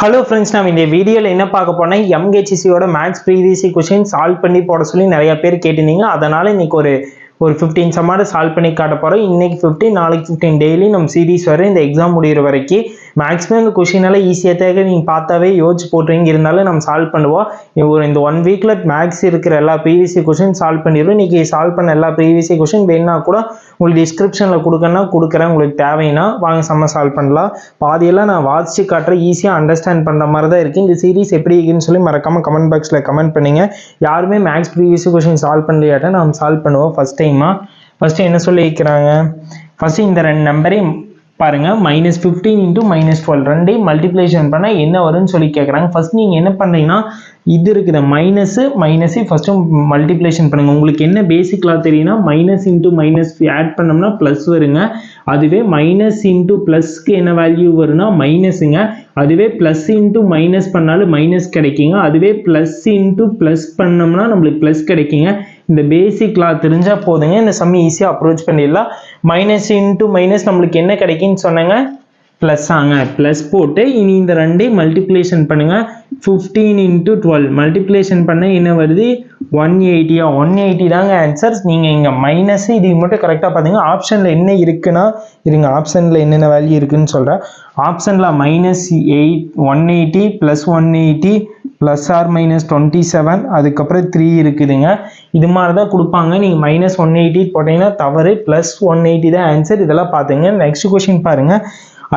Hello friends நம்ம இந்த வீடியோவில் என்ன பார்க்க போனால் எம்கேசிசியோட மேக்ஸ் ப்ரீவியஸி கொஷின் சால்வ் பண்ணி போட சொல்லி நிறைய பேர் கேட்டிருந்தீங்க. அதனால் இன்றைக்கி ஒரு ஒரு ஃபிஃப்டீன் சம்மாடு சால்வ் பண்ணி காட்ட போகிறோம் இன்னைக்கு ஃபிஃப்டீன் நாளைக்கு ஃபிஃப்டீன் டெய்லி நம்ம சீரீஸ் வர இந்த எக்ஸாம் முடிகிற வரைக்கும் மேக்ஸிமம் இந்த கொஷினெல்லாம் ஈஸியாக தேவை நீங்கள் பார்த்தாவே யோசிச்சு போட்டுருங்க இருந்தாலும் நம்ம சால்வ் பண்ணுவோம். ஒரு இந்த ஒன் வீக்கில் மேக்ஸ் இருக்கிற எல்லா ப்ரீவியஸி கொஷின் சால்வ் பண்ணிடுவோம் இன்றைக்கி சால்வ் பண்ண எல்லா ப்ரீவியஸி கொஷின் வேணுன்னா கூட உங்களுக்கு டிஸ்கிரிப்ஷனில் கொடுக்கணும்னா கொடுக்குறேன். உங்களுக்கு தேவைன்னா வாங்க செம்ம சால்வ் பண்ணலாம். பாதியெல்லாம் நான் வாசிச்சு காட்டுறேன் ஈஸியாக அண்டர்ஸ்டாண்ட் பண்ணுற மாதிரி தான் இருக்குது இந்த சீரிஸ் எப்படி இருக்குன்னு சொல்லி மறக்காமல் கமெண்ட் பாக்ஸில் கமெண்ட் பண்ணுங்க. யாருமே மேக்ஸ் ப்ரீவியஸ் கொஷின் சால்வ் பண்ணலையாட்ட நம்ம சால்வ் பண்ணுவோம் ஃபஸ்ட் டைமாக ஃபஸ்ட்டு என்ன சொல்லி வைக்கிறாங்க ஃபஸ்ட்டு இந்த ரெண்டு நம்பரையும் பாருங்க minus fifteen into minus twelve ரெண்டையும் மல்டிப்ளேஷன் பண்ணால் என்ன வரும்னு சொல்லி கேட்குறாங்க ஃபஸ்ட் நீங்கள் என்ன பண்ணுறீங்கன்னா இது இருக்குது. மைனஸு மைனஸு ஃபஸ்ட்டு மல்டிப்ளேஷன் பண்ணுங்கள் உங்களுக்கு என்ன பேசிக்லாம் தெரியும்னா மைனஸ் இன்ட்டு மைனஸ் ஆட் பண்ணோம்னா ப்ளஸ் வருங்க. அதுவே மைனஸ் இன்ட்டு ப்ளஸ்க்கு என்ன வேல்யூ வரும்னா மைனஸுங்க அதுவே ப்ளஸ் இன்ட்டு மைனஸ் பண்ணாலும் மைனஸ் கிடைக்குங்க. அதுவே ப்ளஸ் இன்ட்டு ப்ளஸ் பண்ணோம்னா நம்மளுக்கு ப்ளஸ் கிடைக்குங்க. இந்த பேசிக் லா தெரிஞ்சால் போதுங்க. இந்த சம் ஈஸியாக அப்ரோச் பண்ணிடலாம். மைனஸ் இன்ட்டு மைனஸ் நம்மளுக்கு என்ன கிடைக்குன்னு சொன்னாங்க? ப்ளஸ் ஆங்க. ப்ளஸ் போட்டு இனி இந்த ரெண்டையும் மல்டிப்ளேஷன் பண்ணுங்கள் ஃபிஃப்டீன் இன்ட்டு டுவெல் மல்டிப்ளேஷன் பண்ண என்ன வருது? ஒன் எயிட்டியா ஒன் எயிட்டி தாங்க ஆன்சர்ஸ் நீங்கள் இங்கே மைனஸ் இது மட்டும் கரெக்டாக பார்த்துங்க ஆப்ஷனில் என்ன இருக்குன்னா இருங்க ஆப்ஷனில் என்னென்ன வேல்யூ இருக்குன்னு சொல்கிறேன் ஆப்ஷனில் minus eight one eighty plus one eighty plus or minus twenty seven அதுக்கப்புறம் த்ரீ இருக்குதுங்க. இது மாதிரி தான் கொடுப்பாங்க. நீங்கள் மைனஸ் ஒன் எயிட்டி போட்டிங்கன்னா தவறு ப்ளஸ் ஒன் எயிட்டி தான் ஆன்சர் இதெல்லாம் பார்த்துங்க நெக்ஸ்ட் கொஷின் பாருங்கள்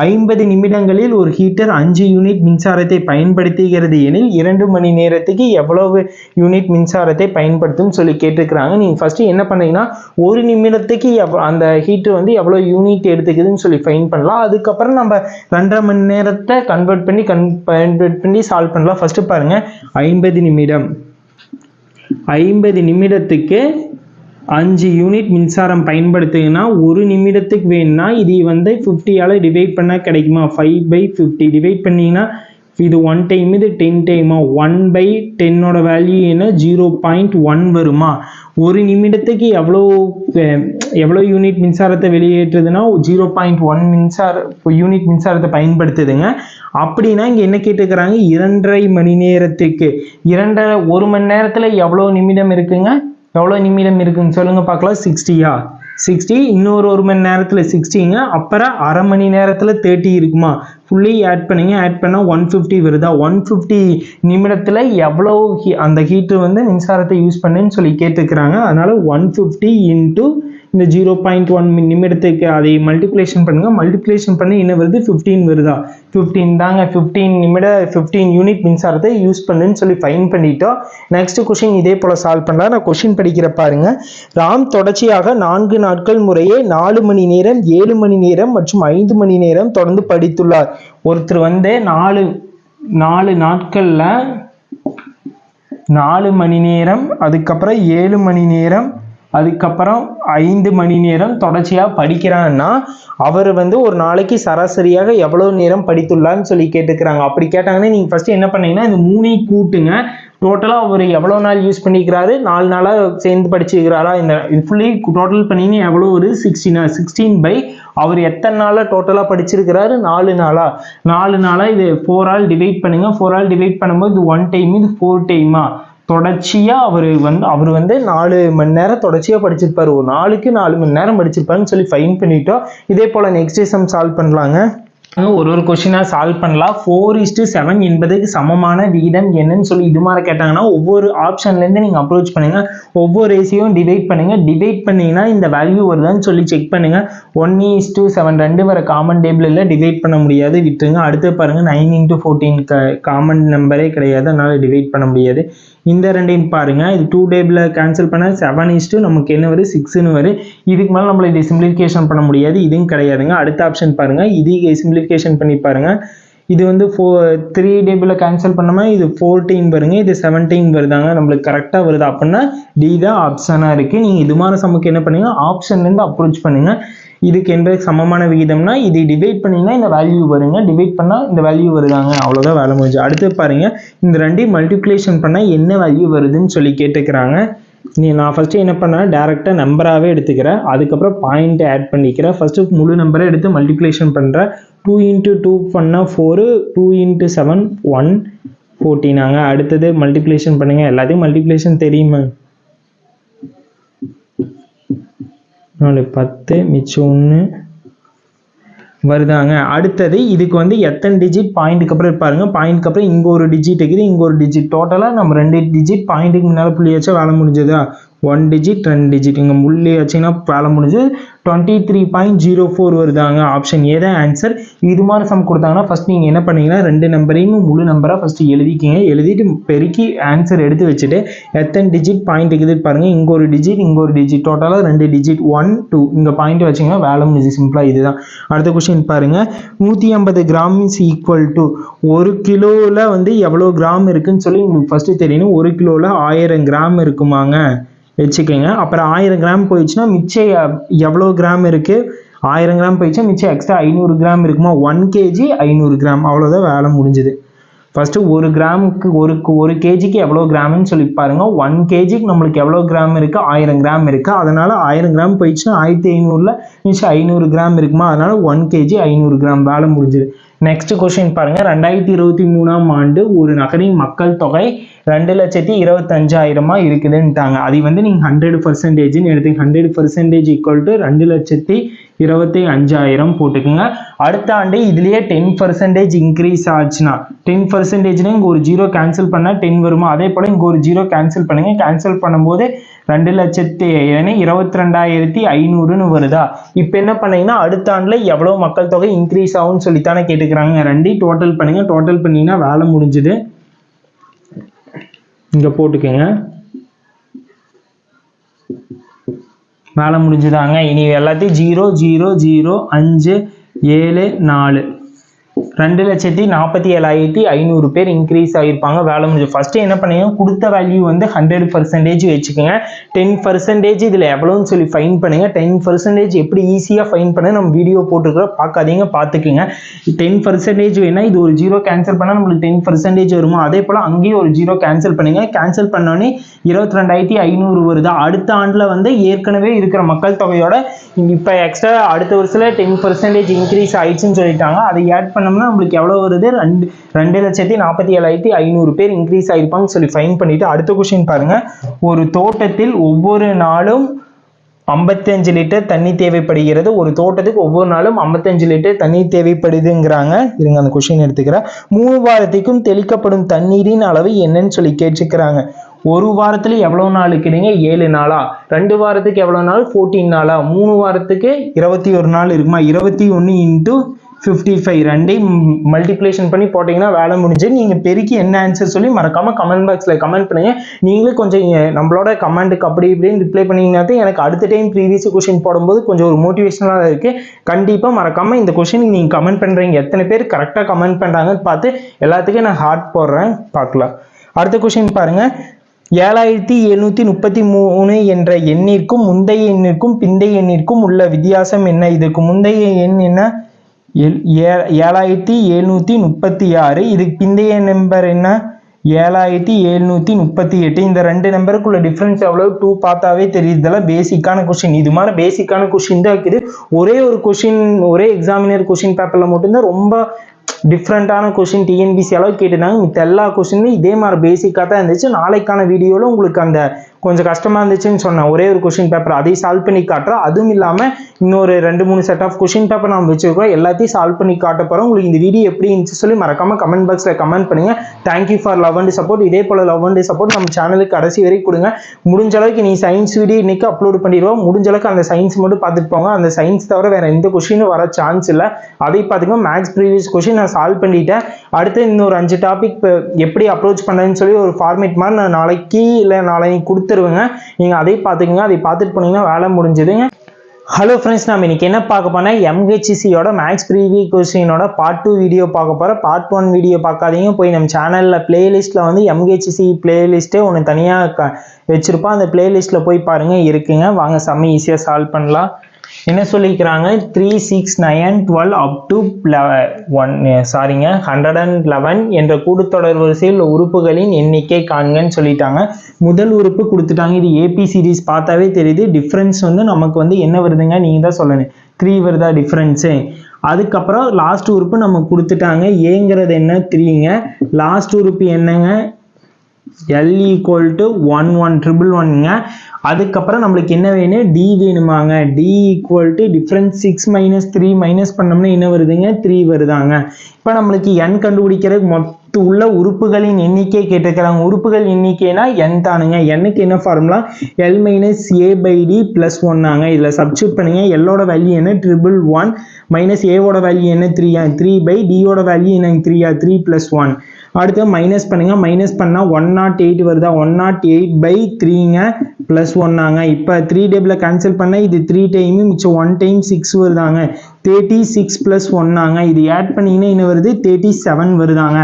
ஐம்பது நிமிடங்களில் ஒரு ஹீட்டர் அஞ்சு யூனிட் மின்சாரத்தை பயன்படுத்துகிறது எனில் இரண்டு மணி நேரத்துக்கு எவ்வளவு யூனிட் மின்சாரத்தை பயன்படுத்தும் சொல்லி கேட்டிருக்கிறாங்க. நீங்கள் ஃபஸ்ட்டு என்ன பண்ணீங்கன்னா ஒரு நிமிடத்துக்கு அந்த ஹீட்டர் வந்து எவ்வளோ யூனிட் எடுத்துக்குதுன்னு சொல்லி ஃபைன் பண்ணலாம். அதுக்கப்புறம் நம்ம ரெண்டரை மணி நேரத்தை கன்வெர்ட் பண்ணி கன் கன்வெர்ட் பண்ணி சால்வ் பண்ணலாம். ஃபஸ்ட்டு பாருங்கள் ஐம்பது நிமிடம். ஐம்பது நிமிடத்துக்கு அஞ்சு யூனிட் மின்சாரம் பயன்படுத்துங்கன்னா ஒரு நிமிடத்துக்கு வேணும்னா இது வந்து ஃபிஃப்டியால் டிவைட் பண்ணால் கிடைக்குமா? ஃபைவ் பை ஃபிஃப்டி டிவைட் பண்ணிங்கன்னா இது ஒன் டைம் இது டென் டைமா ஒன் பை டென்னோட வேல்யூ என்ன? ஜீரோ பாயிண்ட் ஒன் வருமா? ஒரு நிமிடத்துக்கு எவ்வளோ எவ்வளோ யூனிட் மின்சாரத்தை வெளியேற்றுதுன்னா? ஜீரோ பாயிண்ட் ஒன் மின்சார யூனிட் மின்சாரத்தை பயன்படுத்துதுங்க. அப்படின்னா இங்கே என்ன கேட்டுக்கிறாங்க? இரண்டரை மணி நேரத்துக்கு. இரண்டரை ஒரு மணி நேரத்தில் எவ்வளோ நிமிடம் இருக்குங்க? எவ்வளோ நிமிடம் இருக்குன்னு சொல்லுங்கள் பார்க்கலாம். சிக்ஸ்டியா சிக்ஸ்டி இன்னொரு ஒரு மணி நேரத்தில் சிக்ஸ்டிங்க அப்புறம் அரை மணி நேரத்தில் தேர்ட்டி இருக்குமா? ஃபுல்லி ஆட் பண்ணிங்க. ஆட் பண்ணால் ஒன் ஃபிஃப்டி வருதா? ஒன் ஃபிஃப்டி நிமிடத்தில் எவ்வளோ ஹீ அந்த ஹீட்ரு வந்து மின்சாரத்தை யூஸ் பண்ணுன்னு சொல்லி கேட்டுக்கிறாங்க. அதனால் ஒன் ஃபிஃப்டி இன்ட்டு இந்த ஜீரோ பாயிண்ட் ஒன் நிமிடத்துக்கு அதை மல்டிப்ளேஷன் பண்ணுங்கள் மல்டிப்ளேஷன் பண்ணி என்ன வருது? ஃபிஃப்டீன் வருதா? ஃபிஃப்டீன் தாங்க. ஃபிஃப்டீன் நிமிட ஃபிஃப்டீன் யூனிட் மின்சாரத்தை யூஸ் பண்ணுன்னு சொல்லி ஃபைன் பண்ணிட்டோம். நெக்ஸ்ட் கொஷின் இதே போல் சால்வ் பண்ணலாம். நான் கொஷின் படிக்கிற பாருங்க. ராம் தொடர்ச்சியாக நான்கு நாட்கள் முறையே நாலு மணி நேரம் ஏழு மணி நேரம் மற்றும் ஐந்து மணி நேரம் தொடர்ந்து படித்துள்ளார். ஒருத்தர் வந்து நாலு நாலு நாட்களில் நாலு மணி நேரம் அதுக்கப்புறம் ஏழு மணி நேரம் அதுக்கப்புறம் ஐந்து மணி நேரம் தொடர்ச்சியாக படிக்கிறான்னா அவர் வந்து ஒரு நாளைக்கு சராசரியாக எவ்வளோ நேரம் படித்துள்ளான்னு சொல்லி கேட்டுக்கிறாங்க. அப்படி கேட்டாங்கன்னா நீங்கள் ஃபஸ்ட்டு என்ன பண்ணீங்கன்னா இந்த மூணையும் கூட்டுங்க. டோட்டலாக அவர் எவ்வளோ நாள் யூஸ் பண்ணிக்கிறாரு? நாலு நாளாக சேர்ந்து படிச்சுக்கிறாரா? இந்த இது ஃபுல்லி டோட்டல் பண்ணிங்கன்னா எவ்வளோ ஒரு சிக்ஸ்டீனா சிக்ஸ்டீன் பை அவர் எத்தனை நாளாக டோட்டலாக படிச்சிருக்கிறாரு? நாலு நாளா. நாலு நாளாக இது ஃபோர் ஆல் டிவைட் பண்ணுங்க. ஃபோர் ஆல் டிவைட் பண்ணும்போது இது ஒன் டைம் இது ஃபோர் டைமா தொடர்ச்சியாக அவர் வந்து அவர் வந்து நாலு மணி நேரம் தொடர்ச்சியாக படிச்சிருப்பார். ஒரு நாளுக்கு நாலு மணி நேரம் படிச்சிருப்பாருன்னு சொல்லி ஃபைன் பண்ணிட்டோம். இதே போல் நெக்ஸ்ட் எக்ஸாம் சால்வ் பண்ணலாங்க. ஒரு ஒரு கொஷினாக சால்வ் பண்ணலாம். ஃபோர் இஸ்டு செவன் என்பதுக்கு சமமான விகிதம் என்னன்னு சொல்லி இது மாதிரி கேட்டாங்கன்னா ஒவ்வொரு ஆப்ஷன்லேருந்து நீங்கள் அப்ரோச் பண்ணுங்கள் ஒவ்வொரு ரேசியும் டிவைட் பண்ணுங்கள் டிவைட் பண்ணிங்கன்னா இந்த வேல்யூ வருதான்னு சொல்லி செக் பண்ணுங்கள் ஒன் இஸ்டு செவன் ரெண்டு வர காமன் டேபிளில் டிவைட் பண்ண முடியாது. விட்டுருங்க. அடுத்து பாருங்கள் நைன் இன்ட்டு ஃபோர்டீன் க காமன் நம்பரே கிடையாது. அதனால் டிவைட் பண்ண முடியாது. இந்த ரெண்டையும் பாருங்கள் இது டூ டேபிள் கேன்சல் பண்ண செவன் இஸ்ட்டு நமக்கு என்ன வரும்? சிக்ஸ்னு வரும். இதுக்கு மேலே நம்மள இதை சிம்பிளிஃபிகேஷன் பண்ண முடியாது. இதுவும் கிடையாதுங்க. அடுத்த ஆப்ஷன் பாருங்கள் இது சிம்பிளிஃபிகேஷன் பண்ணி பாருங்கள் இது வந்து ஃபோ த்ரீ டேபிளில் கேன்சல் பண்ணாமல் இது ஃபோர்டீன் வருங்க. இது செவன்டீன் வருதாங்க. நம்மளுக்கு கரெக்டாக வருது அப்படின்னா டி தான் ஆப்ஷனாக இருக்குது நீங்கள் இது மாதிரி சமக்கு என்ன பண்ணுங்கள் ஆப்ஷன்லேருந்து அப்ரோச் பண்ணுங்கள் இதுக்கு என்பதுக்கு சமமான விகிதம்னா இது டிவைட் பண்ணிங்கன்னா இந்த வேல்யூ வருங்க. டிவைட் பண்ணால் இந்த வேல்யூ வருதாங்க. அவ்வளோதான் வேலை முடிஞ்சு. அடுத்து பாருங்கள் இந்த ரெண்டையும் மல்டிப்ளிகேஷன் பண்ணால் என்ன வேல்யூ வருதுன்னு சொல்லி கேட்டுக்கிறாங்க. நீ நான் ஃபஸ்ட்டு என்ன பண்ணேன் டேரெக்டாக நம்பராகவே எடுத்துக்கிறேன். அதுக்கப்புறம் பாயிண்ட் ஆட் பண்ணிக்கிறேன். ஃபஸ்ட்டு முழு நம்பரை எடுத்து மல்டிப்ளிகேஷன் பண்ணுறேன் டூ இன்ட்டு டூ பண்ணால் four two into seven one ஃபோர்டீனாங்க அடுத்தது மல்டிப்ளிகேஷன் பண்ணுங்கள் எல்லாத்தையும் மல்டிப்ளிகேஷன் தெரியுமா? நாலு பத்து மிச்சம் ஒன்று வருதாங்க. அடுத்தது இதுக்கு வந்து எத்தனை டிஜிட் பாயிண்ட்டுக்கு அப்புறம் பாருங்க. பாயிண்ட்க்கு அப்புறம் இங்கே ஒரு டிஜிட் இருக்குது இங்கே ஒரு டிஜிட் டோட்டலாக நம்ம ரெண்டு டிஜிட் பாயிண்ட்டுக்கு முன்னால் புள்ளி வச்சா வேலை முடிஞ்சதா? ஒன் டிஜிட் ரெண்டு டிஜிட் இங்கே முள்ளி வச்சிங்கன்னா வேலை முடிஞ்சு twenty three point zero four வருதாங்க option A தான் ஆன்சர் இது மாதிரி சம் கொடுத்தாங்கன்னா ஃபஸ்ட் நீங்கள் என்ன பண்ணீங்கன்னா ரெண்டு நம்பரையும் முழு நம்பராக ஃபஸ்ட்டு எழுதிக்கிங்க. எழுதிட்டு பெருக்கி ஆன்சர் எடுத்து வச்சுட்டு எத்தனை டிஜிட் பாயிண்ட் இருக்குது பாருங்கள் இங்கே ஒரு டிஜிட் இங்கே ஒரு டிஜிட் டோட்டலாக ரெண்டு டிஜிட் ஒன் டூ இங்கே பாயிண்ட் வச்சிங்கன்னா வேலை முடிஞ்சு சிம்பிளாக இதுதான். அடுத்த கொஸ்டின் பாருங்கள் நூற்றி ஐம்பது கிராம் இஸ் ஈக்குவல் டு ஒரு கிலோவில் வந்து எவ்வளோ கிராம் இருக்குன்னு சொல்லி உங்களுக்கு ஃபஸ்ட்டு தெரியணும் ஒரு கிலோவில் ஆயிரம் கிராம் இருக்குமாங்க. வச்சுக்கோங்க. அப்புறம் ஆயிரம் கிராம் போயிடுச்சுன்னா மிச்சம் எவ்வளோ கிராம் இருக்குது ஆயிரம் கிராம் போயிடுச்சுன்னா மிச்சம் எக்ஸ்ட்ரா ஐநூறு கிராம் இருக்குமா? ஒன் கேஜி ஐநூறு கிராம். அவ்வளோதான் வேலை முடிஞ்சுது. ஃபஸ்ட்டு ஒரு கிராமுக்கு ஒரு ஒரு கேஜிக்கு எவ்வளோ கிராம்னு சொல்லி பாருங்க. ஒன் கேஜிக்கு நம்மளுக்கு எவ்வளோ கிராம் இருக்குது ஆயிரம் கிராம் இருக்குது அதனால் ஆயிரம் கிராம் போயிடுச்சுன்னா ஆயிரத்தி ஐநூறில் மிச்சம் ஐநூறு கிராம் இருக்குமா? அதனால் ஒன் கேஜி ஐநூறு கிராம் வேலை முடிஞ்சுது. நெக்ஸ்ட் கொஸ்டின் பாருங்க. ரெண்டாயிரத்தி இருபத்தி மூணாம் ஆண்டு ஒரு நகரின் மக்கள் தொகை ரெண்டு லட்சத்தி இருபத்தஞ்சாயிரமா இருக்குதுன்ட்டாங்க. அது வந்து நீங்கள் ஹண்ட்ரட் பர்சன்டேஜ்னு எடுத்து ஹண்ட்ரட் பர்சன்டேஜ் ஈக்குவல் டு ரெண்டு லட்சத்தி இருபத்தி அஞ்சாயிரம் போட்டுக்கோங்க. அடுத்த ஆண்டு இதுலயே டென் பர்சன்டேஜ் இன்க்ரீஸ் ஆச்சுன்னா டென் பர்சன்டேஜ்னா இங்கே ஒரு ஜீரோ கேன்சல் பண்ணால் டென் வருமா? அதே போல் இங்கே ஒரு ஜீரோ கேன்சல் பண்ணுங்க. கேன்சல் பண்ணும்போது ரெண்டு லட்சத்தி ஏன்னா இருபத்தி ரெண்டாயிரத்தி ஐநூறுன்னு வருதா? இப்போ என்ன பண்ணீங்கன்னா அடுத்த ஆண்டில் எவ்வளோ மக்கள் தொகை இன்க்ரீஸ் ஆகும்னு சொல்லித்தானே கேட்டுக்கிறாங்க. ரெண்டையும் டோட்டல் பண்ணுங்க. டோட்டல் பண்ணீங்கன்னா வேலை முடிஞ்சுது. இங்கே போட்டுக்கோங்க. வேலை முடிஞ்சுதாங்க. இனி எல்லாத்தையும் ஜீரோ ஜீரோ ஜீரோ அஞ்சு ஏழு நாலு. ரெண்டு லட்சத்தி நாற்பத்தி ஏழாயிரத்தி ஐநூறு பேர் இன்க்ரீஸ் ஆகியிருப்பாங்க வேலை முடிஞ்சு. ஃபஸ்ட்டு என்ன பண்ணுங்க கொடுத்த வேல்யூ வந்து ஹண்ட்ரட் பர்சன்டேஜ் வச்சுக்கோங்க. டென் பர்சன்டேஜ் இதில் எவ்வளோன்னு சொல்லி ஃபைன் பண்ணுங்கள் டென் பர்சன்டேஜ் எப்படி ஈஸியாக ஃபைன் பண்ண நம்ம வீடியோ போட்டுருக்கிறோம். பார்க்காதீங்க பார்த்துக்குங்க. டென் பர்சன்டேஜ் வேணால் இது ஒரு ஜீரோ கேன்சல் பண்ணால் நம்மளுக்கு டென் பர்சன்டேஜ் வருமா? அதே போல் அங்கேயும் ஒரு ஜீரோ கேன்சல் பண்ணுங்கள் கேன்சல் பண்ணோன்னே இருபத்தி ரெண்டாயிரத்தி ஐநூறு வருது. அடுத்த ஆண்டில் வந்து ஏற்கனவே இருக்கிற மக்கள் தொகையோட இப்போ எக்ஸ்ட்ரா அடுத்த வருஷத்தில் டென் பர்சன்டேஜ் இன்க்ரீஸ் ஆயிடுச்சுன்னு சொல்லிட்டாங்க. அதை ஆட் பண்ணோம்னா நம்மளுக்கு எவ்வளோ வருது? ரெண்டு ரெண்டு லட்சத்தி நாற்பத்தி ஏழாயிரத்தி ஐநூறு பேர் இன்க்ரீஸ் ஆகிருப்பாங்கன்னு சொல்லி ஃபைன் பண்ணிட்டு அடுத்த கொஷின் பாருங்க. ஒரு தோட்டத்தில் ஒவ்வொரு நாளும் 55 லிட்டர் தண்ணி தேவைப்படுகிறது. ஒரு தோட்டத்துக்கு ஒவ்வொரு நாளும் 55 லிட்டர் தண்ணீர் தேவைப்படுதுங்கிறாங்க. இருங்க அந்த கொஷின் எடுத்துக்கிறேன். மூணு வாரத்துக்கும் தெளிக்கப்படும் தண்ணீரின் அளவு என்னன்னு சொல்லி கேட்டுக்கிறாங்க. ஒரு வாரத்துல எவ்வளவு நாள் இருக்குதுங்க? ஏழு நாளா? ரெண்டு வாரத்துக்கு எவ்வளவு நாள்? ஃபோர்டீன் நாளா? மூணு வாரத்துக்கு இருபத்தி ஒரு நாள் இருக்குமா? இருபத்தி ஒன்று இன்ட்டு ஃபிஃப்டி ஃபைவ் ரெண்டையும் மல்டிப்ளேஷன் பண்ணி போட்டிங்கன்னா வேலை முடிஞ்சு நீங்கள் பெருக்கி என்ன ஆன்சர் சொல்லி மறக்காமல் கமெண்ட் பாக்ஸில் கமெண்ட் பண்ணுங்க. நீங்களே கொஞ்சம் நம்மளோட கமெண்ட்டுக்கு அப்படி இப்படின்னு ரிப்ளை பண்ணிங்கன்னா எனக்கு அடுத்த டைம் ப்ரீவியஸ் கொஷின் போடும்போது கொஞ்சம் ஒரு மோட்டிவேஷனலாக இருக்குது கண்டிப்பாக மறக்காமல் இந்த கொஷினுக்கு நீங்கள் கமெண்ட் பண்ணுறீங்க எத்தனை பேர் கரெக்டாக கமெண்ட் பண்ணுறாங்கன்னு பார்த்து எல்லாத்துக்கும் நான் ஹார்ட் போடுறேன். பார்க்கலாம். அடுத்த கொஷின் பாருங்கள் ஏழாயிரத்தி எழுநூற்றி முப்பத்தி மூணு என்ற எண்ணிற்கும் முந்தைய எண்ணிற்கும் பிந்தைய எண்ணிற்கும் உள்ள வித்தியாசம் என்ன? இதுக்கு முந்தைய எண் என்ன? ஏழாயிரத்தி எழுநூற்றி முப்பத்தி ஆறு. இதுக்கு பிந்தைய நம்பர் என்ன? ஏழாயிரத்தி எழுநூற்றி முப்பத்தி எட்டு. இந்த ரெண்டு நம்பருக்குள்ள டிஃப்ரென்ஸ் எவ்வளோ டூ பார்த்தாவே தெரியுது. இதெல்லாம் பேசிக்கான கொஷின் இது மாதிரி பேசிக்கான கொஷின் தான் இருக்குது. ஒரே ஒரு கொஷின் ஒரே எக்ஸாமினர் கொஷின் பேப்பரில் மட்டும்தான் ரொம்ப டிஃப்ரெண்ட்டான கொஷின் டிஎன்பிசி அளவு கேட்டிருந்தாங்க. மித்த எல்லா கொஷினும் இதே மாதிரி பேசிக்காக தான் இருந்துச்சு. நாளைக்கான வீடியோவில் உங்களுக்கு அந்த கொஞ்சம் கஷ்டமாக இருந்துச்சுன்னு சொன்னேன். ஒரே ஒரு கொஷின் பேப்பர் அதையும் சால்வ் பண்ணி காட்டுறோம் அதுவும் இல்லாமல் இன்னொரு ரெண்டு மூணு செட் ஆஃப் கொஷின் பேப்பர் நம்ம வச்சுருக்கோம் எல்லாத்தையும் சால்வ் பண்ணி காட்ட போகிறோம் உங்களுக்கு இந்த வீடியோ எப்படி இருந்துச்சு சொல்லி மறக்காமல் கமெண்ட் பாக்ஸில் கமெண்ட் பண்ணுங்க. Thank you for love and support இதே போல் லவ் அண்ட் சப்போர்ட் நம்ம சேனலுக்கு கடைசி வரைக்கும் கொடுங்க. முடிஞ்ச அளவுக்கு நீ சயின்ஸ் வீடியோ இன்னைக்கு அப்லோட் பண்ணிடுவோம் முடிஞ்ச அளவுக்கு அந்த சயின்ஸ் மட்டும் பார்த்துட்டு போங்க. அந்த சயின்ஸ் தவிர வேறு எந்த கொஷினும் வர சான்ஸ் இல்லை. அதை பார்த்துக்கோ மேக்ஸ் ப்ரீவியஸ் கொஷின் நான் சால்வ் பண்ணிட்டேன். அடுத்து இன்னொரு அஞ்சு டாபிக் எப்படி அப்ரோச் பண்ணுறேன்னு சொல்லி ஒரு ஃபார்மேட் மாதிரி நான் நாளைக்கு இல்லை நாளைக்கு கொடுத்து தருவேங்க நீங்கள் அதை பார்த்துக்கோங்க. அதை பார்த்துட்டு போனீங்கன்னா வேலை முடிஞ்சதுங்க. ஹலோ ஃப்ரெண்ட்ஸ் நம்ம இன்னைக்கு என்ன பார்க்க போனால் எம்ஹெச்சிசியோட மேக்ஸ் ப்ரீவி கொஸ்டினோட பார்ட் டூ வீடியோ பார்க்க போகிறோம் பார்ட் ஒன் வீடியோ பார்க்காதீங்க. போய் நம்ம சேனலில் பிளேலிஸ்ட்டில் வந்து எம்ஹெச்சிசி பிளேலிஸ்ட்டே ஒன்று தனியாக க வச்சுருப்போம். அந்த பிளேலிஸ்ட்டில் போய் பாருங்கள் இருக்குங்க. வாங்க செம்ம ஈஸியாக சால்வ் பண்ணலாம். என்ன சொல்லிக்கிறாங்க three six nine twelve up to one சாரிங்க ஹண்ட்ரட் அண்ட் லெவன் என்ற கூட்டுத்தொடர் வரிசையில் உள்ள உறுப்புகளின் எண்ணிக்கை காண்கன்னு சொல்லிட்டாங்க. முதல் உறுப்பு கொடுத்துட்டாங்க. இது ஏபி சீரிஸ் பார்த்தாவே தெரியுது. டிஃப்ரென்ஸ் வந்து நமக்கு வந்து என்ன வருதுங்க? நீங்கள் தான் சொல்லணும். த்ரீ வருதா? டிஃப்ரென்ஸு அதுக்கப்புறம் லாஸ்ட் உறுப்பு நம்ம கொடுத்துட்டாங்க. ஏங்கிறது என்ன? த்ரீங்க லாஸ்ட் உறுப்பு என்னங்க? L equal to one one triple ஒன்ங்க அதுக்கப்புறம் நம்மளுக்கு என்ன வேணும்? டி வேணுமாங்க. D equal to difference six minus three minus பண்ணோம்னா என்ன வருதுங்க? த்ரீ வருதாங்க. இப்போ நம்மளுக்கு என் கண்டுபிடிக்கிறதுக்கு மொத்த உள்ள உறுப்புகளின் எண்ணிக்கை கேட்டிருக்கிறாங்க. உறுப்புகள் எண்ணிக்கைனா என் தானுங்க. எண்ணுக்கு என்ன formula L minus A by D plus ஒன்னாங்க இதில் சப்ஸ்டியூட் பண்ணுங்க. எல்லோட வேல்யூ என்ன? ட்ரிபிள் ஒன் மைனஸ் ஏவோட வேல்யூ என்ன? த்ரீயா த்ரீ பை டியோட வேல்யூ என்ன த்ரீயா த்ரீ ப்ளஸ் ஒன் அடுத்து மைனஸ் பண்ணுங்க. மைனஸ் பண்ணால் ஒன் நாட் எயிட் வருதா? ஒன் நாட் எயிட் பை த்ரீங்க ப்ளஸ் ஒன்னாங்க இப்போ த்ரீ டேபிளில் கேன்சல் பண்ணால் இது த்ரீ டைமு மிச்சம் ஒன் டைம் சிக்ஸ் வருதாங்க. தேர்ட்டி சிக்ஸ் ப்ளஸ் ஒன்னாங்க இது ஆட் பண்ணிங்கன்னா என்ன வருது? தேர்ட்டி செவன் வருதாங்க.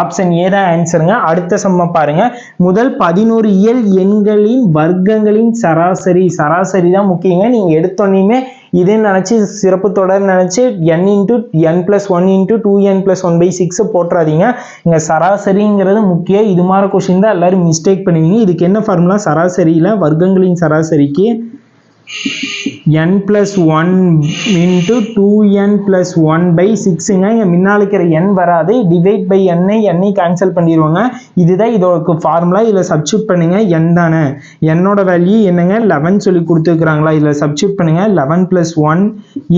ஆப்ஷன் ஏ தான் ஆன்சருங்க அடுத்த சம்ம பாருங்க. முதல் பதினோரு இயல் எண்களின் வர்க்கங்களின் சராசரி. சராசரி தான் முக்கியங்க. நீங்கள் எடுத்தோன்னே இதே நினச்சி சிறப்பு தொடர் நினச்சி n into n plus one into two n plus one by சிக்ஸை போட்டுறாதீங்க. இங்கே சராசரிங்கிறது முக்கியம் இது மாதிரி கொஷின் தான் எல்லோரும் மிஸ்டேக் பண்ணுவீங்க இதுக்கு என்ன ஃபார்முலா சராசரியில் வர்க்கங்களின் சராசரிக்கு n plus one into two n plus one by சிக்ஸுங்க இங்கே மின்னாளிக்கிற இருக்கிற வராது. டிவைட் பை எண்ணை என்னை கேன்சல் பண்ணிடுவாங்க இதுதான் இதோட ஃபார்முலா இதில் சப்ஸ்டியூட் பண்ணுங்க. என் தானே. என்னோட வேல்யூ என்னங்க? லெவன் சொல்லி கொடுத்துருக்குறாங்களா? இதில் சப்ஸ்டியூட் பண்ணுங்க. Eleven plus one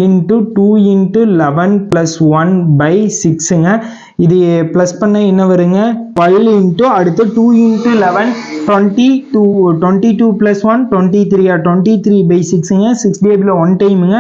into two into eleven plus one by சிக்ஸுங்க இது ப்ளஸ் பண்ண என்ன வருங்க. டுவெல் இன்ட்டு அடுத்து two into eleven twenty two twenty two plus one twenty த்ரீயா twenty three by சிக்ஸுங்க சிக்ஸ் டேபிள் ஒன் டைமுங்க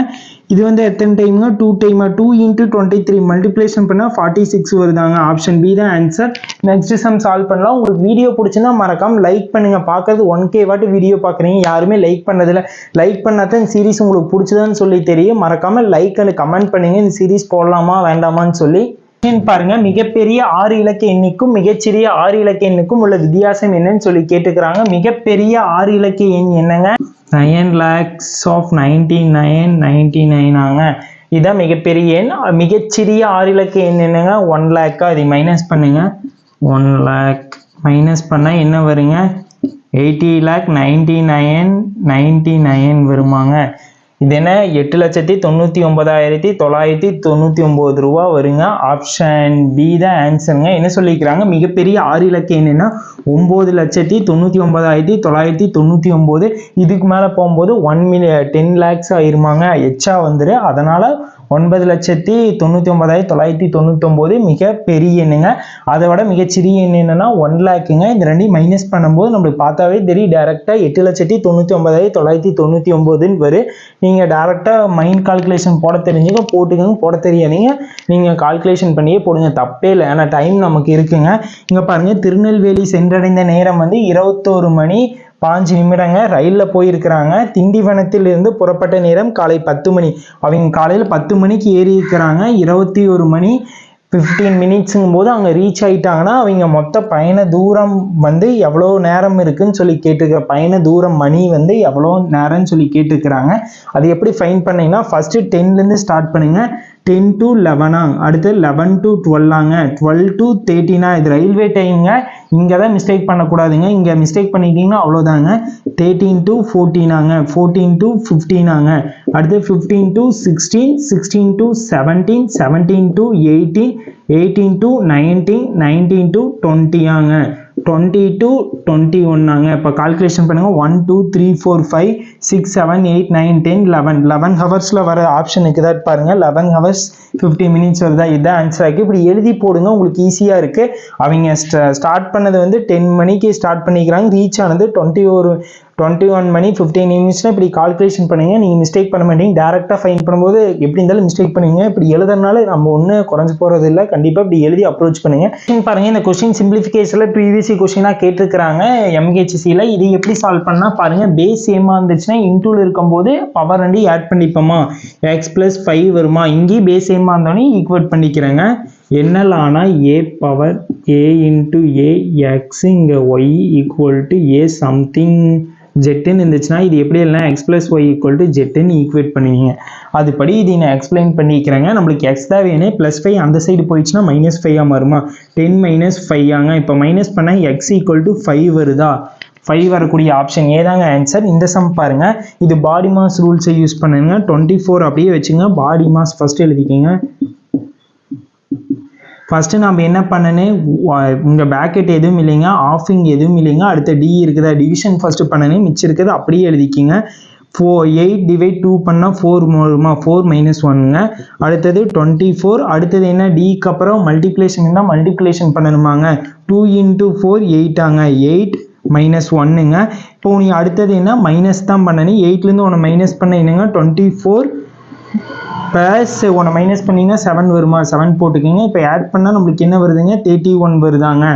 இது வந்து எத்தனை டைமுங்க டூ டைமா two into twenty three multiplication பண்ணால் ஃபார்ட்டி சிக்ஸ் வருதாங்க. ஆப்ஷன் பி தான் ஆன்சர் நெக்ஸ்ட் சம் சால்வ் பண்ணலாம். உங்களுக்கு வீடியோ பிடிச்சிருந்தா மறக்காம லைக் பண்ணுங்க. பார்க்கறது ஒன் கே வாட்டி வீடியோ பார்க்குறீங்க. யாருமே லைக் பண்ணதில்ல. லைக் பண்ணாதான் இந்த சீரிஸ் உங்களுக்கு பிடிச்சதான்னு சொல்லி தெரியும். மறக்காமல் லைக் அண்ட் கமெண்ட் பண்ணுங்க. இந்த சீரிஸ் போடலாமா வேண்டாமான்னு சொல்லி பாருங்க. மிகப்பெரிய ஆறு இலக்க எண்ணிக்கும் மிகச்சிறிய ஆறு இலக்க எண்ணுக்கும் உள்ள வித்தியாசம் என்னன்னு சொல்லி கேட்டுக்கிறாங்க. மிகப்பெரிய ஆறு இலக்க எண் என்னங்க? Nine lakhs of ninety nine ninety நைனாங்க மிகப்பெரிய எண். மிகச்சிறிய ஆறு இலக்க எண் என்னங்க? ஒன் லேக்கா அதை மைனஸ் பண்ணுங்க. ஒன் லேக் மைனஸ் பண்ணால் என்ன வருங்க? Eighty lakh ninety nine ninety nine வருமாங்க. இது என்ன எட்டு லட்சத்தி தொண்ணூற்றி ஒன்பதாயிரத்தி தொள்ளாயிரத்தி தொண்ணூற்றி ஒம்பது ரூபா வருங்க. ஆப்ஷன் பி தான் ஆன்சருங்க என்ன சொல்லியிருக்கிறாங்க மிகப்பெரிய ஆறு இலக்க என்னென்னா ஒம்பது லட்சத்தி தொண்ணூற்றி ஒன்பதாயிரத்தி தொள்ளாயிரத்தி தொண்ணூற்றி ஒம்பது இதுக்கு மேலே போகும்போது ஒன் மில்லி டென் லேக்ஸ் ஆயிருமாங்க. எச்சா வந்துரு. அதனால் ஒன்பது லட்சத்தி தொண்ணூற்றி ஒன்பதாயிரத்தி தொள்ளாயிரத்தி தொண்ணூத்தொம்போது மிக பெரிய எண்ணுங்க. அதை விட மிகச்சிறிய எண் ஒன் லேக்குங்க இந்த ரெண்டையும் மைனஸ் பண்ணும்போது நம்மளுக்கு பார்த்தாவே தெரியும். டேரெக்டாக எட்டு லட்சத்தி தொண்ணூற்றி ஒன்பதாயிரத்தி தொள்ளாயிரத்தி தொண்ணூற்றி ஒம்போதுன்னு வரும் நீங்கள் டேரெக்டாக மைண்ட் கால்குலேஷன் போட தெரிஞ்சுங்க போட்டுக்கோங்க போட தெரியாதீங்க. நீங்கள் கால்குலேஷன் பண்ணியே போடுங்க. தப்பே இல்லை. ஏன்னா டைம் நமக்கு இருக்குங்க. இங்கே பாருங்கள் திருநெல்வேலி சென்றடைந்த நேரம் வந்து இருபத்தோரு மணி பாஞ்சு நிமிடங்க ரயிலில் போயிருக்கிறாங்க. திண்டிவனத்தில் இருந்து புறப்பட்ட நேரம் காலை பத்து மணி. அவங்க காலையில் பத்து மணிக்கு ஏறி இருக்கிறாங்க. இருபத்தி ஒரு மணி ஃபிஃப்டீன் மினிட்ஸுங்கும் போது அங்கே ரீச் ஆகிட்டாங்கன்னா அவங்க மொத்த பயண தூரம் வந்து எவ்வளோ நேரம் இருக்குன்னு சொல்லி கேட்டுக்கிற பயண தூரம் மணி வந்து எவ்வளோ நேரம்னு சொல்லி கேட்டுக்கிறாங்க. அது எப்படி ஃபைன் பண்ணிங்கன்னா ஃபஸ்ட்டு டென்லேருந்து ஸ்டார்ட் பண்ணுங்கள் டென் டு லெவனா அடுத்து லெவன் டு டுவெல்லாங்க டுவெல் டு தேர்ட்டினா இது ரயில்வே டைமுங்க இங்கே தான் மிஸ்டேக் பண்ணக்கூடாதுங்க. இங்கே மிஸ்டேக் பண்ணிட்டீங்கன்னா அவ்வளோதாங்க தேர்ட்டீன் டு ஃபோர்டீனாங்க ஃபோர்டீன் டு ஃபிஃப்டீனாங்க அடுத்து fifteen to sixteen sixteen to seventeen seventeen to eighteen eighteen to nineteen nineteen to டுவெண்ட்டியாங்க twenty to twenty ஒன்னாங்க இப்போ கால்குலேஷன் பண்ணுங்கள் one two three four five six seven eight nine ten eleven eleven ஹவர்ஸில் வர option இருக்குதா பாருங்கள் eleven hours fifty minutes வருதா? இதுதான் answer ஆகி இப்படி எழுதி போடுங்க. உங்களுக்கு ஈஸியாக இருக்குது அவங்க ஸ்டார்ட் பண்ணது வந்து டென் மணிக்கு ஸ்டார்ட் பண்ணிக்கிறாங்க. ரீச் ஆனது டுவெண்ட்டி ஒரு டுவெண்ட்டி ஒன் மணி ஃபிஃப்டீன் நிமிஷம்னா இப்படி கால்குலேஷன் பண்ணுங்கள் நீங்கள் மிஸ்டேக் பண்ண மாட்டீங்க. டேரெக்டாக ஃபைன் பண்ணும்போது எப்படி இருந்தாலும் மிஸ்டேக் பண்ணுங்க. இப்படி எழுதுறதுனால நம்ம ஒன்றும் குறைஞ்சி போகிறது இல்லை. கண்டிப்பாக இப்படி எழுதி அப்ரோச் பண்ணுங்க. பாருங்கள் இந்த கொஸ்டின் சிம்பிளிஃபிகேஷனில் ப்ரீவியஸி கொஸ்டினாக கேட்டிருக்கிறாங்க. எம்ஹெச்சிசியில் இது எப்படி சால்வ் பண்ணால் பாருங்கள் பேஸ் சேமாக இருந்துச்சுன்னா இன்டூல் இருக்கும்போது பவர் ரெண்டு ஆட் பண்ணிப்போமா? எக்ஸ் ப்ளஸ் ஃபைவ் வருமா? இங்கேயும் பேஸ் சேமாக இருந்தோடனே ஈக்குவேட் பண்ணிக்கிறேங்க. என்எல் ஆனால் A power A into A X இங்கே Y equal to A something ஜெட்டுன்னு இருந்துச்சுன்னா இது எப்படி எல்லாம் X plus Y equal to ஜெட்டுன்னு equate பண்ணுவீங்க? அதுபடி இது நான் எக்ஸ்பிளைன் பண்ணிக்கிறேங்க. நம்மளுக்கு எக்ஸ் தான் வேணும் ப்ளஸ் ஃபைவ் அந்த சைடு போயிடுச்சுன்னா மைனஸ் ஃபைவாக மாறுமா? டென் மைனஸ் ஃபைவ் ஆங்க. இப்போ மைனஸ் பண்ணால் எக்ஸ் ஈக்குவல் டு ஃபைவ் வருதா? ஃபைவ் வரக்கூடிய ஆப்ஷன் ஏதாங்க ஆன்சர் இந்த சம் பாருங்கள் இது பாடி மாஸ் ரூல்ஸை யூஸ் பண்ணுங்க. டுவெண்ட்டி ஃபோர் அப்படியே வச்சுங்க. பாடி மாஸ் ஃபர்ஸ்ட் எழுதிக்கிங்க. ஃபஸ்ட்டு நம்ம என்ன பண்ணனே உங்கள் பேக்கெட் எதுவும் இல்லைங்க ஆஃபிங் எதுவும் இல்லைங்க. அடுத்த டி இருக்குதா டிவிஷன் ஃபஸ்ட்டு பண்ணனே மிச்சம் இருக்குது அப்படியே எழுதிக்கிங்க. ஃபோ எயிட் டிவைட் டூ பண்ணால் ஃபோர் வருமா ஃபோர் மைனஸ் ஒன்னுங்க அடுத்தது டுவெண்ட்டி ஃபோர் அடுத்தது என்ன? டிக்கு அப்புறம் மல்டிப்ளேஷன் இருந்தால் மல்டிப்ளேஷன் பண்ணணுமாங்க டூ இன்ட்டு ஃபோர் எயிட்டாங்க எயிட் மைனஸ் ஒன்னுங்க இப்போ நீ அடுத்தது என்ன? மைனஸ் தான் பண்ணணும் எயிட்லேருந்து ஒன்று மைனஸ் பண்ண என்னங்க? டுவெண்ட்டி ஃபோர் ப்ளஸ் ஒன்று மைனஸ் பண்ணிங்கன்னா செவன் வருமா? செவன் போட்டுக்கோங்க. இப்போ ஆட் பண்ணால் நம்மளுக்கு என்ன வருதுங்க? தேர்ட்டி ஒன் வருதாங்க.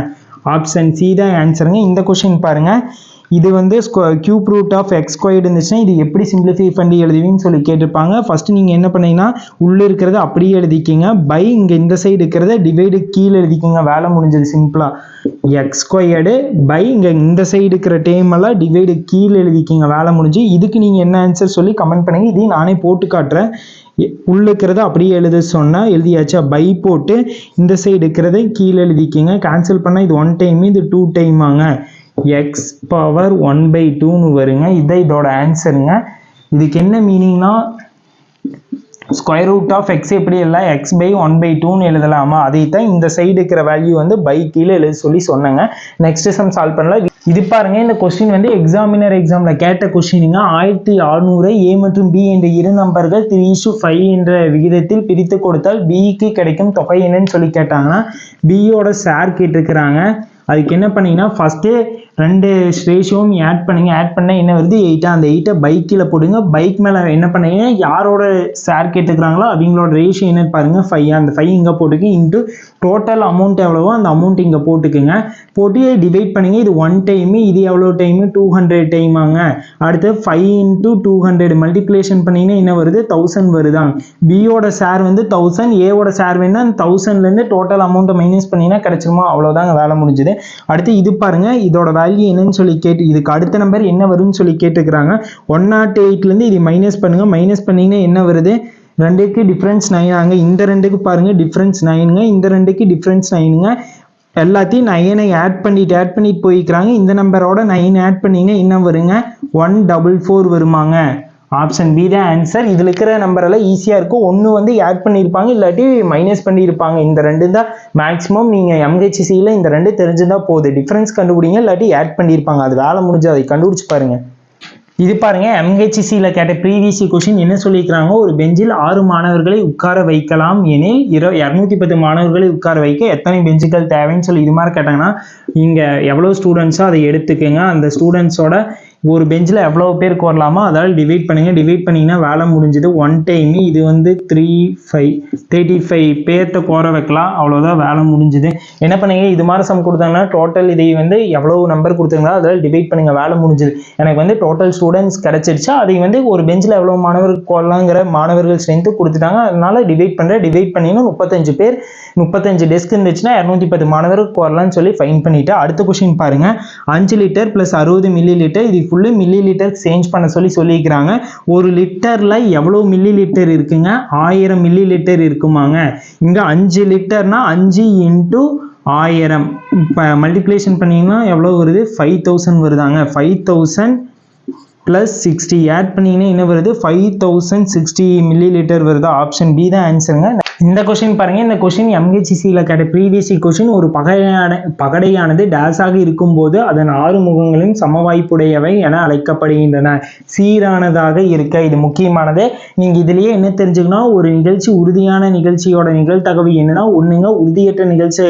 ஆப்ஷன் சி தான் ஆன்சருங்க இந்த கொஷின் பாருங்கள் இது வந்து cube root of X squared இருந்துச்சுன்னா இது எப்படி சிம்பிளிஃபை பண்ணி எழுதுவீங்கன்னு சொல்லி கேட்டிருப்பாங்க. ஃபஸ்ட்டு நீங்கள் என்ன பண்ணீங்கன்னா உள்ளே இருக்கிறத அப்படியே எழுதிக்கிங்க. பை இங்கே இந்த சைடு இருக்கிறத டிவைடு கீழே எழுதிக்கிங்க. வேலை முடிஞ்சது சிம்பிளாக எக்ஸ் ஸ்கொயர்டு பை இங்கே இந்த சைடு இருக்கிற டேம் எல்லாம் டிவைடு கீழே எழுதிக்கிங்க. வேலை முடிஞ்சு. இதுக்கு நீங்கள் என்ன ஆன்சர் சொல்லி கமெண்ட் பண்ணுங்கள் இதையும் நானே போட்டு காட்டுறேன். உள்ள இருக்கிறத அப்படியே எழுத சொன்னால் எழுதியாச்சா? பை போட்டு இந்த சைடு இருக்கிறத கீழே எழுதிக்கிங்க. கேன்சல் பண்ணால் இது ஒன் டைம் இது டூ டைமாங்க எக்ஸ் பவர் ஒன் பை டூன்னு வருங்க. இதை இதோட ஆன்சருங்க இதுக்கு என்ன மீனிங்னா ஸ்கொயர் ரூட் ஆஃப் எக்ஸ் எப்படி எல்லாம் எக்ஸ் பை ஒன் பை டூன்னு எழுதலாமா? அதை தான் இந்த சைடு இருக்கிற வேல்யூ வந்து பை கீழே எழுத சொல்லி சொன்னாங்க. நெக்ஸ்ட் சம் சால்வ் பண்ணலாம். இது பாருங்க இந்த கொஸ்டின் வந்து எக்ஸாமினர் எக்ஸாமில் கேட்ட கொஸ்டினுங்க ஆயிரத்தி அறுநூறு ஏ மற்றும் பி என்ற இரு நம்பர்கள் த்ரீ இஷு ஃபைவ் என்ற விகிதத்தில் பிரித்து கொடுத்தால் பிக்கு கிடைக்கும் தொகை என்னன்னு சொல்லி கேட்டாங்கன்னா பியோட ஷேர் கேட்டிருக்கிறாங்க. அதுக்கு என்ன பண்ணிங்கன்னா ஃபஸ்ட்டு ரெண்டு ரேஷியோவும் ஆட் பண்ணுங்கள் ஆட் பண்ண என்ன வருது? எயிட்டாக அந்த எயிட்டை பைக்கில் போடுங்க. பைக் மேலே என்ன பண்ணுங்க யாரோட ஷேர் கேட்டுக்கிறாங்களோ அவங்களோட ரேஷியோ என்னன்னு பாருங்கள் ஃபைவ் அந்த ஃபைவ் இங்கே போட்டுக்கு இன்ட்டு டோட்டல் அமௌண்ட் எவ்வளவோ அந்த அமௌண்ட் இங்கே போட்டுக்குங்க. போட்டு டிவைட் பண்ணுங்க. இது ஒன் டைமு இது எவ்வளோ டைமு டூ ஹண்ட்ரட் டைமாங்க அடுத்து five into two hundred multiplication பண்ணிங்கன்னா என்ன வருது? தௌசண்ட் வருதாங்க. பியோட ஷேர் வந்து தௌசண்ட் ஏவோட ஷேர் வேணா தௌசண்ட்லேருந்து டோட்டல் அமௌண்ட்டை மைனஸ் பண்ணிங்கன்னா கிடைச்சிருமா? அவ்வளோதாங்க வேலை முடிஞ்சுது. அடுத்து இது பாருங்க. இதோட வேல்யூ என்னன்னு சொல்லி கேட்டு இதுக்கு அடுத்த நம்பர் என்ன வரும்னு சொல்லி கேட்டுக்கிறாங்க. ஒன் நாட் எயிட்லேருந்து இது மைனஸ் பண்ணுங்கள் மைனஸ் பண்ணிங்கன்னா என்ன வருது? ரெண்டுக்கு டிஃப்ரென்ஸ் நைன் ஆங்க. இந்த ரெண்டுக்கு பாருங்க டிஃப்ரென்ஸ் நைனுங்க இந்த ரெண்டுக்கு டிஃப்ரென்ஸ் நைனுங்க எல்லாத்தையும் நைனை ஆட் பண்ணிட்டு ஆட் பண்ணிட்டு போய்க்கிறாங்க. இந்த நம்பரோட நைன் ஆட் பண்ணிங்க என்ன வருங்க. ஒன் டபுள் ஃபோர் வருமாங்க. ஆப்ஷன் பி தான் ஆன்சர் இதில் இருக்கிற நம்பரெல்லாம் ஈஸியாக இருக்கும். ஒன்று வந்து ஆட் பண்ணியிருப்பாங்க இல்லாட்டி மைனஸ் பண்ணியிருப்பாங்க இந்த ரெண்டு தான் மேக்ஸிமம் நீங்கள் எம்ஹெச்சிசியில் இந்த ரெண்டு தெரிஞ்சுதான் போகுது டிஃப்ரென்ஸ் கண்டுபிடிங்க இல்லாட்டி ஆட் பண்ணியிருப்பாங்க அது வேலை முடிஞ்சு அதை கண்டுபிடிச்சு பாருங்க. இது பாருங்க எம்ஹெச்சிசியில் கேட்ட ப்ரீவியஸ் கொஷின் என்ன சொல்லியிருக்கிறாங்க? ஒரு பெஞ்சில் ஆறு மாணவர்களை உட்கார வைக்கலாம் எனில் இரு இரநூத்தி பத்து மாணவர்களை உட்கார வைக்க எத்தனை பெஞ்சுகள் தேவைன்னு சொல்லி இது மாதிரி கேட்டாங்கன்னா நீங்கள் எவ்வளோ ஸ்டூடெண்ட்ஸோ அதை எடுத்துக்கோங்க. அந்த ஸ்டூடெண்ட்ஸோட ஒரு பெஞ்சில் எவ்வளோ பேருக்கு வரலாமோ? அதால் டிவைட் பண்ணுங்கள் டிவைட் பண்ணிங்கன்னா வேலை முடிஞ்சது ஒன் டைம் இது வந்து த்ரீ ஃபைவ் தேர்ட்டி ஃபைவ் பேர்த்த கோர வைக்கலாம். அவ்வளோதான் வேலை முடிஞ்சுது. என்ன பண்ணுங்க? இது மாதிரி சம் கொடுத்தாங்கன்னா டோட்டல் இதை வந்து எவ்வளோ நம்பர் கொடுத்துருங்களோ அதால் டிவைட் பண்ணுங்க. வேலை முடிஞ்சுது. எனக்கு வந்து டோட்டல் ஸ்டூடெண்ட்ஸ் கிடச்சிருச்சா? அதை வந்து ஒரு பெஞ்சில் எவ்வளோ மாணவர்கள் கோரலாங்கிற மாணவர்கள் ஸ்ட்ரென்த்து கொடுத்துட்டாங்க. அதனால் டிவைட் பண்ணுறேன் டிவைட் பண்ணிங்கன்னா முப்பத்தஞ்சு பேர் முப்பத்தஞ்சு டெஸ்க் இருந்துச்சுன்னா இரநூத்தி பத்து மாணவர்கள் கோரலாம்னு சொல்லி ஃபைன் பண்ணிட்டு அடுத்த கொஷின் பாருங்க. அஞ்சு லிட்டர் ப்ளஸ் அறுபது மில்லி லிட்டர் இது ஃபுல்லு மில்லி லிட்டர் சேஞ்ச் பண்ண சொல்லி சொல்லியிருக்கிறாங்க. ஒரு லிட்டரில் எவ்வளோ மில்லி லிட்டர் இருக்குங்க? ஆயிரம் மில்லி லிட்டர் இருக்குமாங்க. இங்கே அஞ்சு லிட்டர்னா அஞ்சு இன்ட்டு ஆயிரம். இப்போ மல்டிப்ளேஷன் பண்ணிங்கன்னா எவ்வளோ வருது? Five thousand வருதாங்க. Five thousand plus sixty add பண்ணிங்கன்னா என்ன வருது? Five thousand sixty millilitre வருது? ஆப்ஷன் பி தான் ஆன்சருங்க இந்த கொஷின் பாருங்க. இந்த கொஷின் எம்ஹெச்சிசியில் கேட்ட ப்ரீவியஸ் கொஷின் ஒரு பகையான பகடையானது டேஸாக இருக்கும்போது அதன் ஆறு முகங்களும் சமவாய்ப்புடையவை என அழைக்கப்படுகின்றன. சீரானதாக இருக்க இது முக்கியமானது. நீங்கள் இதுலேயே என்ன தெரிஞ்சுக்கணும்? ஒரு நிகழ்ச்சி உறுதியான நிகழ்ச்சியோட நிகழ்த்தகவு என்னன்னா ஒன்றுங்க உறுதியற்ற நிகழ்ச்சி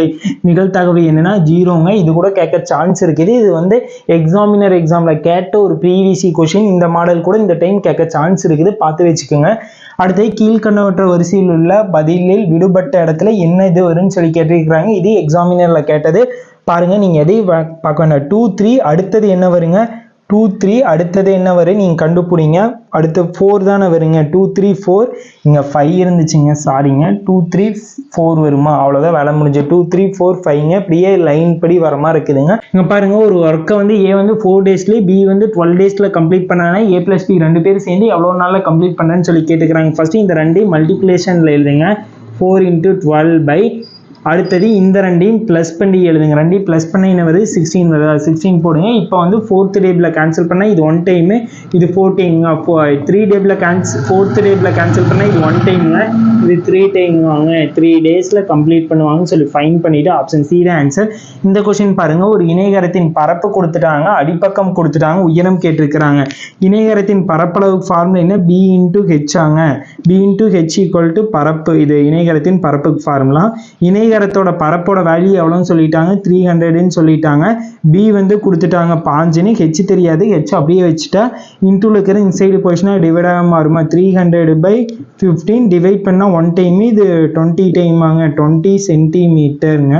நிகழ்த்தகவு என்னென்னா ஜீரோங்க. இது கூட கேட்க சான்ஸ் இருக்குது. இது வந்து எக்ஸாமினர் எக்ஸாமில் கேட்ட ஒரு ப்ரீவியசி கொஷின் இந்த மாடல் கூட இந்த டைம் கேட்க சான்ஸ் இருக்குது. பார்த்து வச்சுக்கோங்க. அடுத்து கீழ்கண்டவற்ற வரிசையில் உள்ள பதிலில் விடுபட்ட இடத்துல என்ன இது வரும்னு சொல்லி கேட்டிருக்கிறாங்க. இது எக்ஸாமினரில் கேட்டது. பாருங்கள் நீங்கள் எதையும் பார்க்க வேண்டாம். டூ த்ரீ அடுத்தது என்ன வருங்க? டூ த்ரீ அடுத்தது என்ன வரும் நீங்கள் கண்டுபிடிங்க. அடுத்து ஃபோர் தானே வருங்க. டூ த்ரீ ஃபோர் இங்கே ஃபைவ் இருந்துச்சுங்க. சாரிங்க டூ த்ரீ ஃபோர் வருமா? அவ்வளோதான் வேலை முடிஞ்சு. டூ த்ரீ ஃபோர் ஃபைவ்ங்க இப்படியே லைன் படி வர மாதிரி இருக்குதுங்க. இங்கே பாருங்கள் ஒரு ஒர்க்கை வந்து ஏ வந்து ஃபோர் டேஸ்லேயே பி வந்து டுவெல் டேஸில் கம்ப்ளீட் பண்ணாங்கன்னா ஏ ப்ளஸ் பி ரெண்டு பேரும் சேர்ந்து எவ்வளோ நாளில் கம்ப்ளீட் பண்ணேன்னு சொல்லி கேட்டுக்கிறாங்க. ஃபஸ்ட்டு இந்த ரெண்டையும் மல்டிப்ளேஷனில் எழுதுங்க. ஃபோர் இன்ட்டு டுவெல் பை அடுத்தது இந்த ரெண்டையும் ப்ளஸ் பண்ணி எழுதுங்க. ரெண்டையும் ப்ளஸ் பண்ண என்ன வருது? சிக்ஸ்டீன் வருது. சிக்ஸ்டீன் போடுங்க. இப்போ வந்து ஃபோர்த் டேபில் கேன்சல் பண்ணால் இது ஒன் டைமு இது four time three table cancel fourth table cancel பண்ணால் இது ஒன் டைமுங்க இது த்ரீ டைம் வாங்க. த்ரீ டேஸில் கம்ப்ளீட் பண்ணுவாங்கன்னு சொல்லி ஃபைன் பண்ணிவிட்டு ஆப்ஷன் சி தான் ஆன்சர் இந்த கொஷின் பாருங்கள் ஒரு இணையகரத்தின் பரப்பு கொடுத்துட்டாங்க. அடிப்பக்கம் கொடுத்துட்டாங்க. உயரம் கேட்டிருக்கிறாங்க. இணையகரத்தின் பரப்பளவு ஃபார்முலா என்ன? பி இன்ட்டு ஹெச் ஆங்க. B into H equal to பரப்பு. இது இணையகரத்தின் பரப்புக்கு ஃபார்முலா அங்கீகாரத்தோட பரப்போட வேல்யூ எவ்வளோன்னு சொல்லிட்டாங்க? த்ரீ ஹண்ட்ரட்னு சொல்லிட்டாங்க. பி வந்து கொடுத்துட்டாங்க பாஞ்சுன்னு. ஹெச் தெரியாது. ஹெச் அப்படியே வச்சுட்டா இன்டூல இருக்கிற இன்சைடு பொசிஷனாக டிவைட் ஆக மாறுமா? Three hundred by fifteen divide பண்ணால் ஒன் டைம் இது டுவெண்ட்டி டைம் ஆங்க. டுவெண்ட்டி சென்டிமீட்டருங்க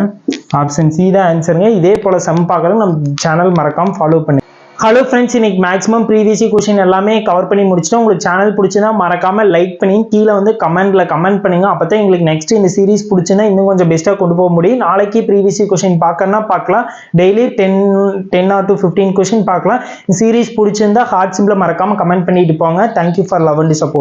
ஆப்ஷன் சி தான் ஆன்சருங்க இதே போல் சம் பார்க்குறோம் நம்ம சேனல் மறக்காமல் ஃபாலோ பண்ணி. ஹலோ ஃப்ரெண்ட்ஸ் இன்னைக்கு மேக்ஸிமம் ப்ரீவியஸ் கொஷின் எல்லாமே கவர் பண்ணி முடிச்சுட்டு உங்களுக்கு சேனல் பிடிச்சதா மறக்காம லைக் பண்ணி கீழே வந்து கமெண்ட்ல கமெண்ட் பண்ணுங்க. அப்போ தான் எங்களுக்கு நெக்ஸ்ட் இந்த சீரிஸ் பிடிச்சிருந்தா இன்னும் கொஞ்சம் பெஸ்ட்டாக கொண்டு போக முடியும். நாளைக்கு ப்ரீவியஸ் கொஷின் பார்க்கறனா பார்க்கலாம். Daily ten ten or to fifteen question பார்க்கலாம். இந்த சீரிஸ் பிடிச்சிருந்தா ஹார்ட் சிம்பிளை மறக்காம கமெண்ட் பண்ணிட்டு போங்க. Thank you for love and support